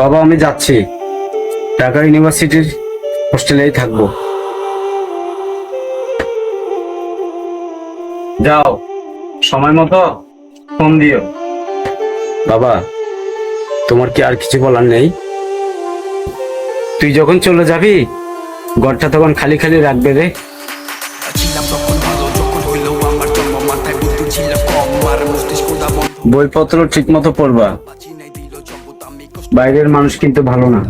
বাবা, আমি যাচ্ছি। ঢাকা ইউনিভার্সিটির হোস্টেলেই থাকব। যাও, সময় মতো ফোন দিও। বাবা, তোমার কি আর কিছু বলার নেই? তুই যখন চলে যাবি, ঘরটা তখন খালি খালি রাখবে রে। বইপত্র ঠিক মতো পড়বা। বাইরের মানুষ কিন্তু ভালো না।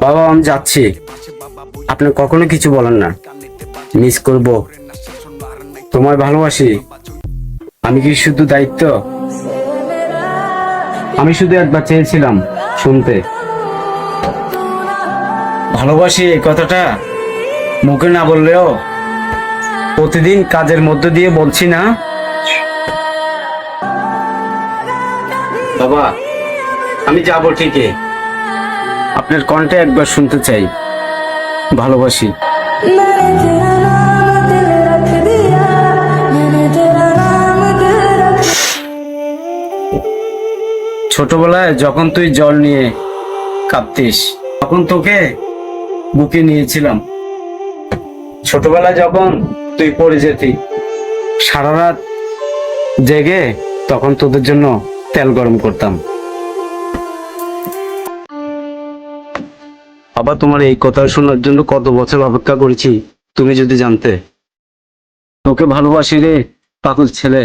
বাবা, আমি যাচ্ছি। আপনি কখনো কিছু বলেন না। মিস করব। তোমায় ভালোবাসি। আমি কি শুধু দায়িত্ব? আমি শুধু একবার চেয়েছিলাম শুনতে। ভালোবাসি এই কথাটা? মুখে না বললেও প্রতিদিন কাজের মধ্য দিয়ে বলছি না? বাবা, আমি যাব ঠিকই। আপনার কণ্ঠে একবার শুনতে চাই। ভালোবাসি। ছোটবেলায় যখন তুই জল নিয়ে কাঁপতিস তখন তোকে বুকে নিয়েছিলাম। ছোটবেলায় যখন তুই পড়ে যেতি, সারা রাত জেগে তখন তোদের জন্য তেল গরম করতাম। বাবা তোমার এই কথা শোনার জন্য কত বছর অপেক্ষা করেছি, তুমি যদি জানতে। তোকে ভালোবাসি রে, পাগল ছেলে।